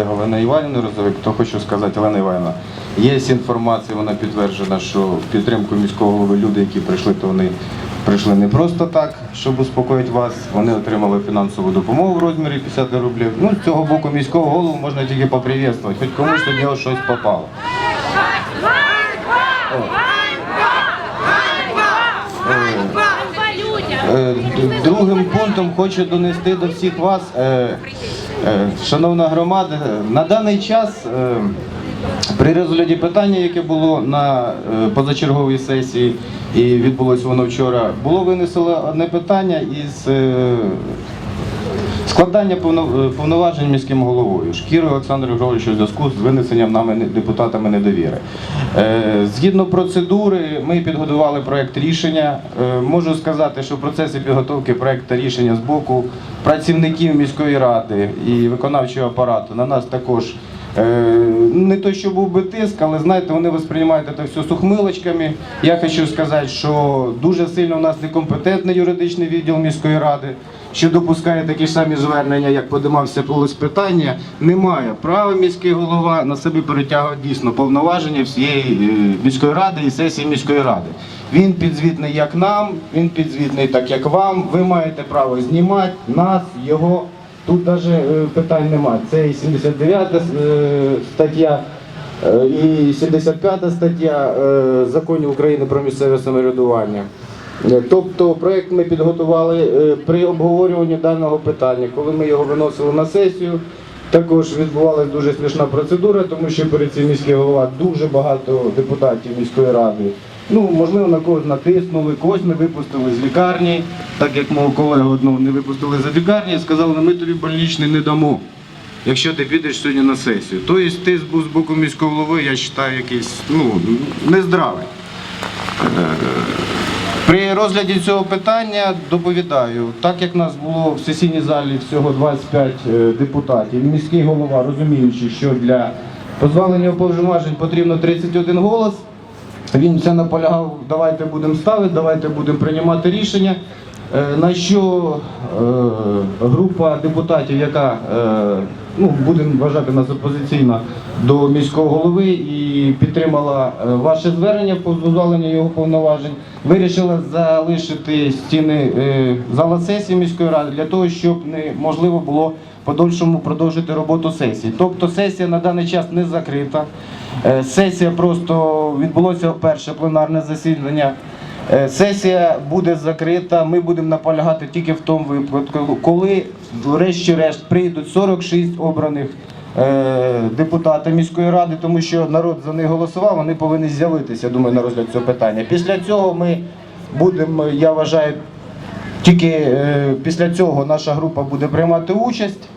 колегу Олена Іванівна Розовик, то хочу сказати, Олена Іванівна, є інформація, вона підтверджена, що підтримку міського голови люди, які прийшли, то вони прийшли не просто так, щоб успокоїти вас. Вони отримали фінансову допомогу в розмірі 50 рублів. Ну, з цього боку міського голову можна тільки поприветствувати, хоч комусь до нього щось попало. Е, Другим пунктом хочу донести до всіх вас, е, е, шановна громада, на даний час е, при розгляді питання, яке було на е, позачерговій сесії, і відбулося воно вчора, було винесено одне питання із е, складання е, повноважень міським головою Шкірою Олександром Григоровичем у зв'язку з винесенням нами депутатами недовіри. Е, Згідно процедури, ми підготували проєкт рішення. Е, Можу сказати, що в процесі підготовки проєкту рішення з боку працівників міської ради і виконавчого апарату на нас також. Е, Не то, що був би тиск, але знаєте, вони восприймають це все сухмилочками. Я хочу сказати, що дуже сильно у нас некомпетентний юридичний відділ міської ради, що допускає такі самі звернення, як подимався полос питання. Немає права міський голова на себе перетягувати дійсно повноваження всієї е, міської ради і сесії міської ради. Він підзвітний як нам, він підзвітний так як вам. Ви маєте право знімати нас, його. Тут навіть питань немає. Це і 79 е, стаття е, і 75 стаття е, законів України про місцеве самоврядування. Е, Тобто проект ми підготували е, при обговорюванні даного питання, коли ми його виносили на сесію. Також відбувалася дуже смішна процедура, тому що перед цим міський голова дуже багато депутатів міської ради. Ну, можливо, на когось натиснули, когось не випустили з лікарні, так як мого колегу одного не випустили з лікарні сказали, ми тобі больничний не дамо, якщо ти підеш сьогодні на сесію. Тобто тиск був з боку міського голови, я вважаю, якийсь ну, нездравий. При розгляді цього питання доповідаю, так як нас було в сесійній залі всього 25 е, депутатів, міський голова, розуміючи, що для позбавлення повноважень потрібно 31 голос, він все наполягав, давайте будемо ставити, давайте будемо приймати рішення. Е, На що е, група депутатів, яка е, ну, будемо вважати нас опозиційна до міського голови і підтримала ваше звернення по дозволенню його повноважень, вирішила залишити стіни зала сесії міської ради для того, щоб неможливо було подальшому продовжити роботу сесії. Тобто сесія на даний час не закрита. Сесія просто відбулося перше пленарне засідання. Е, Сесія буде закрита. Ми будемо наполягати тільки в тому випадку, коли врешті-решт прийдуть 46 обраних е, депутатів міської ради, тому що народ за них голосував, вони повинні з'явитися, думаю, на розгляд цього питання. Після цього ми будемо, я вважаю, тільки е, після цього наша група буде приймати участь.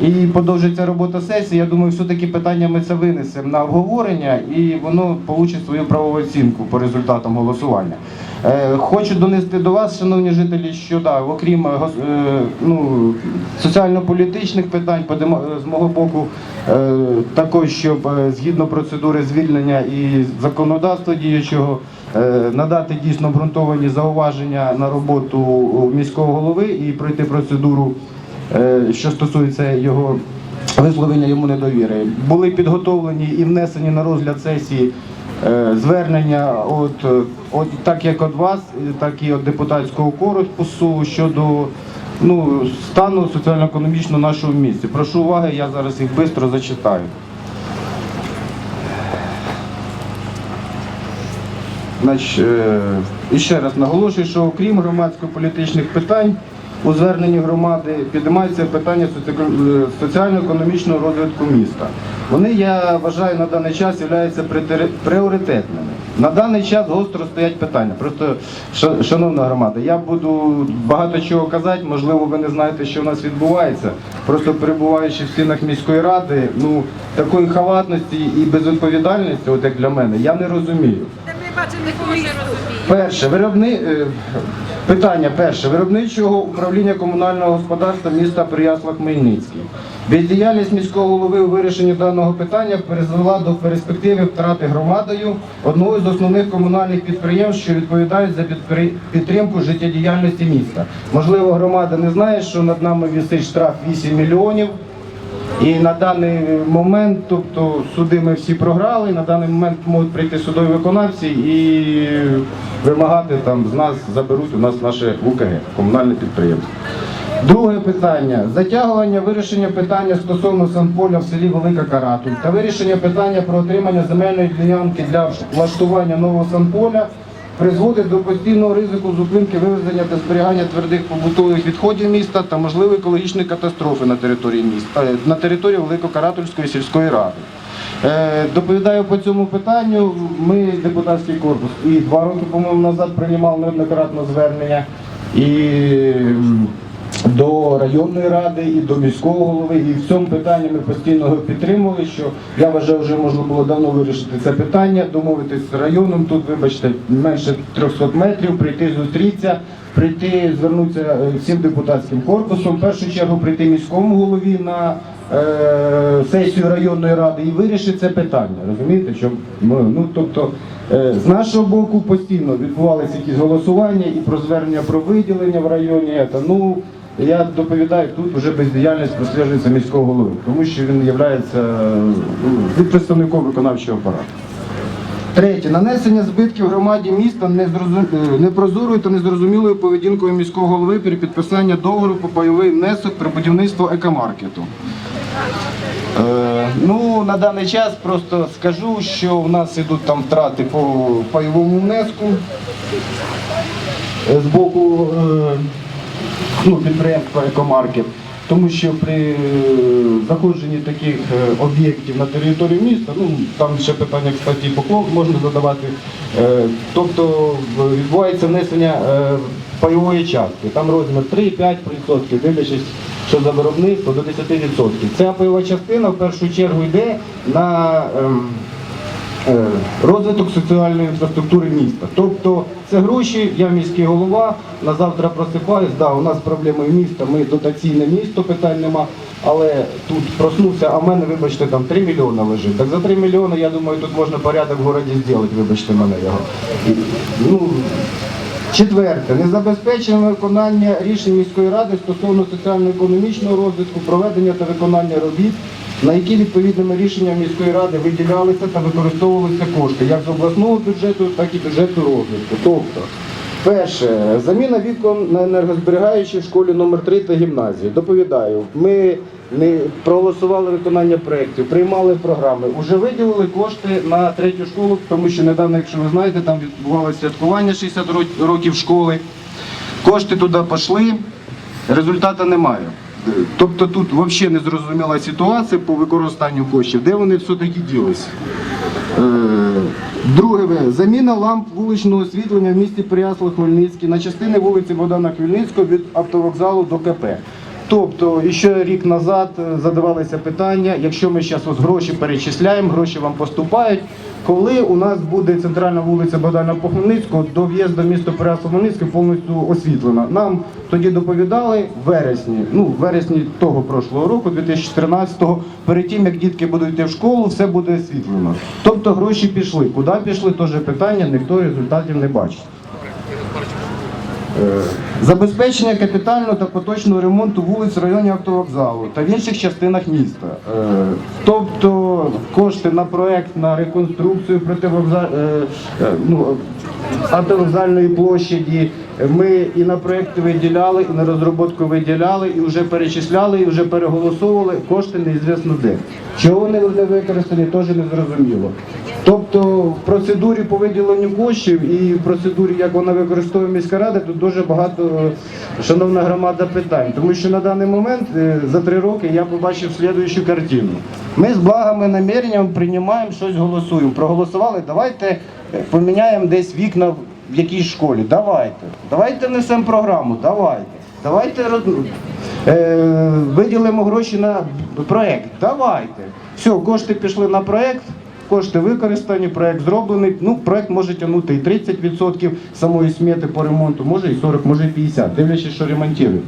І продовжиться робота сесії. Я думаю, все-таки питання ми це винесемо на обговорення і воно получить свою правову оцінку по результатам голосування. Е, Хочу донести до вас, шановні жителі, що да, окрім е, е, ну, соціально-політичних питань, з мого боку, також, щоб згідно процедури звільнення і законодавства діючого надати дійсно обґрунтовані зауваження на роботу міського голови і пройти процедуру що стосується його висловлення йому недовіри. Були підготовлені і внесені на розгляд сесії е, звернення от, е, от так як від вас, е, так і від депутатського корпусу щодо ну, стану соціально-економічного нашого місця. Прошу уваги, я зараз їх швидко зачитаю. Значить, е, ще раз наголошую, що окрім громадсько-політичних питань у зверненні громади піднімається питання е, соціально-економічного розвитку міста. Вони, я вважаю, на даний час являються пріоритетними. На даний час гостро стоять питання. Просто, ша- шановна громада, я буду багато чого казати, можливо, ви не знаєте, що в нас відбувається. Просто перебуваючи в стінах міської ради, ну такої халатності і безвідповідальності, от як для мене, я не розумію. Ми бачимо комісію. Перше, виробни... питання перше. Виробничого управління комунального господарства міста Переяслав-Хмельницький. Бездіяльність міського голови у вирішенні даного питання призвела до перспективи втрати громадою одного з основних комунальних підприємств, що відповідають за підтримку життєдіяльності міста. Можливо, громада не знає, що над нами висить штраф 8 мільйонів І на даний момент, тобто суди ми всі програли, на даний момент можуть прийти судові виконавці і вимагати там з нас заберуть у нас наше УКГ, комунальне підприємство. Друге питання затягування вирішення питання стосовно санполя в селі Велика Каратуль та вирішення питання про отримання земельної ділянки для влаштування нового санполя призводить до постійного ризику зупинки вивезення та зберігання твердих побутових відходів міста та можливої екологічної катастрофи на території міста е, на території Великокаратульської сільської ради. Е, Доповідаю по цьому питанню. Ми депутатський корпус і два роки, по-моєму, назад приймали неоднократно звернення і до районної ради, і до міського голови. І в цьому питанні ми постійно його підтримували. Що я вважаю, вже можна було давно вирішити це питання, домовитись з районом. Тут, вибачте, менше 300 метрів, прийти зустрітися, прийти, звернутися е, всім депутатським корпусом. В першу чергу прийти міському голові на сесію районної ради і вирішити це питання. Розумієте, що ну тобто е, з нашого боку постійно відбувалися якісь голосування і про звернення про виділення в районі. Та, ну я доповідаю тут вже бездіяльність просліджується міського голови, тому що він є від представником виконавчого апарату. Третє. Нанесення збитків громаді міста е, непрозорою та незрозумілою поведінкою міського голови при підписанні договору по пайовий внесок при будівництво екомаркету. Е, ну, на даний час просто скажу, що в нас ідуть там втрати по пайовому внеску е, з боку е, ну, підприємства Екомаркет. Тому що при заходженні таких об'єктів на територію міста, ну там ще питання, кстати, поклон можна задавати. Тобто відбувається внесення пайової частки. Там розмір 3-5%, дивлячись, що за виробництво до 10%. Ця пайова частина в першу чергу йде на ем, е, розвиток соціальної інфраструктури міста. Тобто це гроші, я міський голова, на завтра просипаюсь, да, у нас проблеми міста, ми дотаційне місто, питань нема, але тут проснувся, а в мене, вибачте, там 3 мільйони лежить. Так за 3 мільйони, я думаю, тут можна порядок в городі зробити, вибачте мене його. Ну, Четверте, незабезпечення виконання рішень міської ради стосовно соціально-економічного розвитку, проведення та виконання робіт, на які відповідними рішеннями міської ради виділялися та використовувалися кошти як з обласного бюджету, так і бюджету розвитку. Тобто, перше, заміна вікон на енергозберігаючій в школі номер 3 та гімназії. Доповідаю, ми не проголосували виконання проєктів, приймали програми, вже виділили кошти на третю школу, тому що недавно, якщо ви знаєте, там відбувалося святкування 60 років школи. Кошти туди пішли, результату немає. Тобто тут взагалі не зрозуміла ситуація по використанню коштів, де вони все-таки ділися. Е, Друге, заміна ламп вуличного освітлення в місті Переяслав Хмельницький на частини вулиці Богдана Хмельницького від автовокзалу до КП. Тобто, ще рік назад е, задавалися питання, якщо ми зараз ось гроші перечисляємо, гроші вам поступають, коли у нас буде центральна вулиця Богдана Хмельницького до в'їзду в місто Переяслав Хмельницький повністю освітлена. Нам тоді доповідали в вересні, ну в вересні того прошлого року, 2014-го, перед тим як дітки будуть йти в школу, все буде освітлено. Тобто гроші пішли. Куди пішли, теж питання, ніхто результатів не бачить. Забезпечення капітального та поточного ремонту вулиць в районі автовокзалу та в інших частинах міста. Е, Тобто кошти на проект на реконструкцію е, е, ну, автовокзальної площаді. Ми і на проекти виділяли, і на розробку виділяли, і вже перечисляли, і вже переголосовували. Кошти неізвісно де. Чого вони не використані, теж не зрозуміло. Тобто в процедурі по виділенню коштів і в процедурі, як вона використовує міська рада, тут дуже багато, шановна громада, питань. Тому що на даний момент е, за три роки я побачив слідуючу картину. Ми з благими наміреннями приймаємо щось, голосуємо. Проголосували, давайте е, поміняємо десь вікна в якійсь школі. Давайте. Давайте внесемо програму, давайте. Давайте е, виділимо гроші на проект. Давайте. Все, кошти пішли на проект. Кошти використані, проект зроблений. Ну, проект може тягнути і 30% самої смети по ремонту, може і 40, може і 50%, дивлячись, що ремонтують.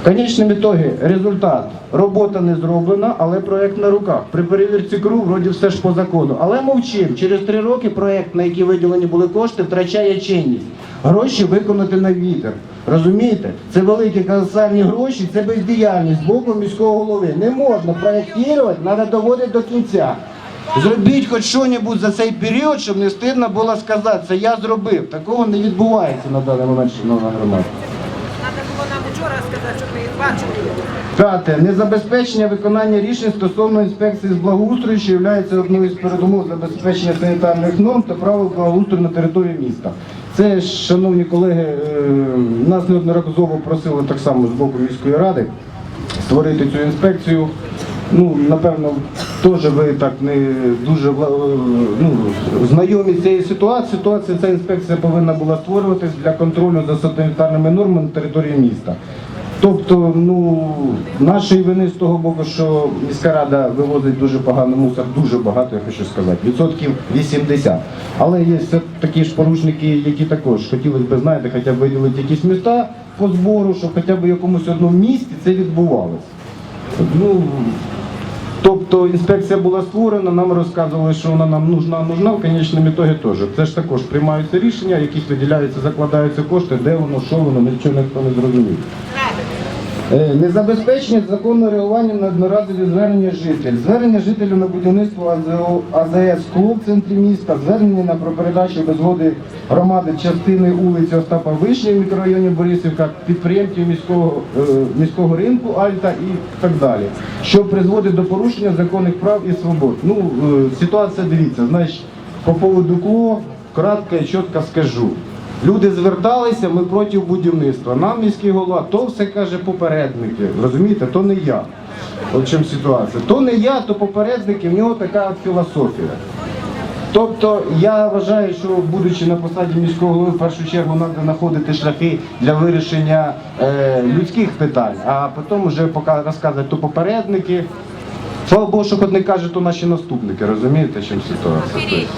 В конечному ітогі результат. Робота не зроблена, але проект на руках. При перевірці КРУ вроді все ж по закону. Але мовчим. Через три роки проект, на який виділені були кошти, втрачає чинність. Гроші виконати на вітер. Розумієте? Це великі колосальні гроші, це бездіяльність з боку міського голови. Не можна проєктувати, треба доводити до кінця. Зробіть хоч що-небудь за цей період, щоб не стидно було сказати, це я зробив. Такого не відбувається на даний момент, шановна громада. Треба було нам вчора сказати, щоб ми їх бачили. П'яте. Незабезпечення виконання рішень стосовно інспекції з благоустрою, що є одною з передумов забезпечення санітарних норм та правил благоустрою на території міста. Це, шановні колеги, е, нас неодноразово просили так само з боку міської ради створити цю інспекцію. Ну, напевно, теж ви так не дуже вла- ну, знайомі з цією ситуацією. Ситуація ця інспекція повинна була створюватись для контролю за санітарними нормами на території міста. Тобто, ну, нашої вини з того боку, що міська рада вивозить дуже поганий мусор, дуже багато, я хочу сказати, відсотків 80. Але є все такі ж порушники, які також хотілося б, знаєте, хоча б виділити якісь міста по збору, щоб хоча б якомусь одному місті це відбувалося. Ну, Тобто інспекція була створена, нам розказували, що вона нам нужна, нужна, в кінечному ітогі теж. Це ж також приймаються рішення, яких виділяються, закладаються кошти, де воно, що воно, нічого ніхто не зрозумів. Е, Незабезпечення законного реагування на одноразові звернення жителів. Звернення жителів на будівництво АЗС клуб в центрі міста, звернення на про передачу без згоди громади частини вулиці Остапа Вишні в мікрорайоні Борисівка, підприємців міського, е, міського ринку Альта і так далі, що призводить до порушення законних прав і свобод. Ну, е, ситуація дивіться, значить, по поводу КЛО кратко і чітко скажу. Люди зверталися, ми проти будівництва. Нам міський голова, то все каже попередники. Розумієте, то не я. От чим ситуація. То не я, то попередники, в нього така філософія. Тобто я вважаю, що будучи на посаді міського голови, в першу чергу треба знаходити шляхи для вирішення е, людських питань, а потім вже поки розказувати то попередники. Слава Богу, що хоч не кажуть, то наші наступники, розумієте, чим ситуація.